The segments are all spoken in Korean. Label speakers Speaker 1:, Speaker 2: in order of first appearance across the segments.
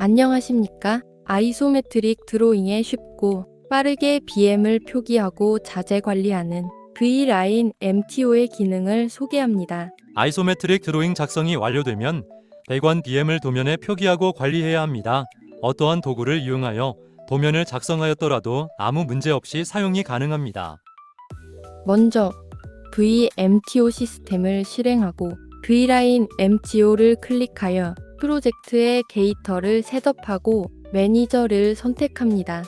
Speaker 1: 안녕하십니까? 아이소메트릭 드로잉에 쉽고 빠르게 BM을 표기하고 자재 관리하는 V라인 MTO의 기능을 소개합니다.
Speaker 2: 아이소메트릭 드로잉 작성이 완료되면 배관 BM을 도면에 표기하고 관리해야 합니다. 어떠한 도구를 이용하여 도면을 작성하였더라도 아무 문제 없이 사용이 가능합니다.
Speaker 1: 먼저 VMTO 시스템을 실행하고 V라인 MTO를 클릭하여 프로젝트의 게이터를 셋업하고 매니저를 선택합니다.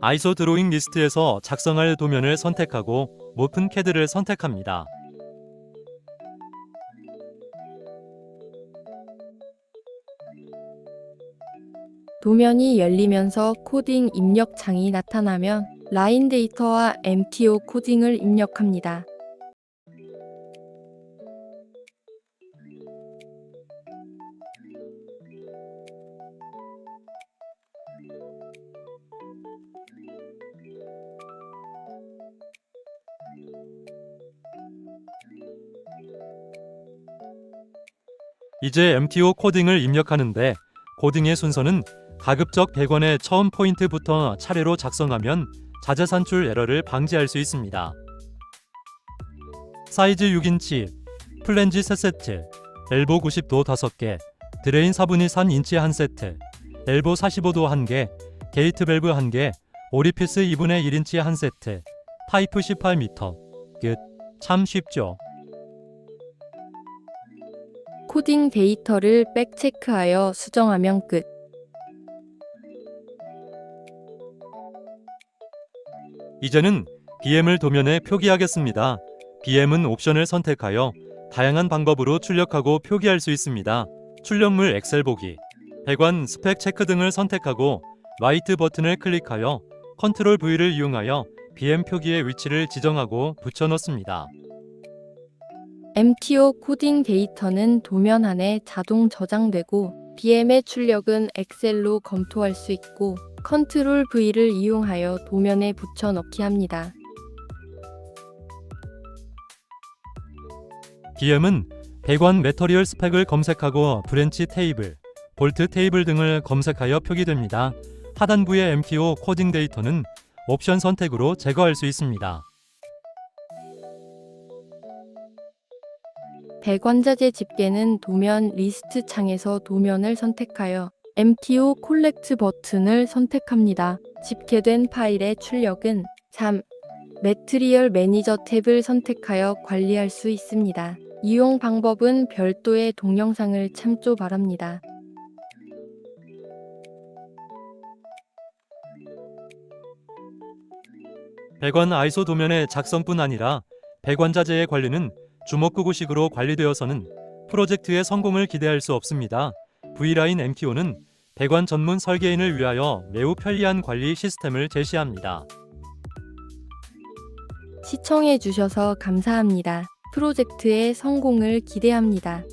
Speaker 2: 아이소 드로잉 리스트에서 작성할 도면을 선택하고 모픈 캐드를 선택합니다.
Speaker 1: 도면이 열리면서 코딩 입력 창이 나타나면 라인 데이터와 MTO 코딩을 입력합니다.
Speaker 2: 이제 MTO 코딩을 입력하는데 코딩의 순서는 가급적 배관의 처음 포인트부터 차례로 작성하면 자재 산출 에러를 방지할 수 있습니다. 사이즈 6인치, 플랜지 3세트, 엘보 90도 5개, 드레인 4분의 3 인치 1세트, 엘보 45도 1개, 게이트 밸브 1개, 오리피스 2분의 1인치 1세트, 파이프 18m. 끝. 참 쉽죠?
Speaker 1: 코딩 데이터를 백체크하여 수정하면 끝.
Speaker 2: 이제는 BM을 도면에 표기하겠습니다. BM은 옵션을 선택하여 다양한 방법으로 출력하고 표기할 수 있습니다. 출력물 엑셀 보기, 배관 스펙 체크 등을 선택하고 라이트 버튼을 클릭하여 컨트롤 V를 이용하여 BM 표기의 위치를 지정하고 붙여 넣습니다.
Speaker 1: MTO 코딩 데이터는 도면 안에 자동 저장되고 BM의 출력은 엑셀로 검토할 수 있고 컨트롤 V를 이용하여 도면에 붙여 넣기 합니다.
Speaker 2: BM은 배관 매터리얼 스펙을 검색하고 브랜치 테이블, 볼트 테이블 등을 검색하여 표기됩니다. 하단부의 MTO 코딩 데이터는 옵션 선택으로 제거할 수 있습니다.
Speaker 1: 배관자재 집게는 도면 리스트 창에서 도면을 선택하여 MTO 콜렉트 버튼을 선택합니다. 집계된 파일의 출력은 3. 매트리얼 매니저 탭을 선택하여 관리할 수 있습니다. 이용 방법은 별도의 동영상을 참조 바랍니다.
Speaker 2: 배관 아이소 도면의 작성뿐 아니라 배관 자재의 관리는 주먹구구식으로 관리되어서는 프로젝트의 성공을 기대할 수 없습니다. V라인 MTO는 배관 전문 설계인을 위하여 매우 편리한 관리 시스템을 제시합니다.
Speaker 1: 시청해 주셔서 감사합니다. 프로젝트의 성공을 기대합니다.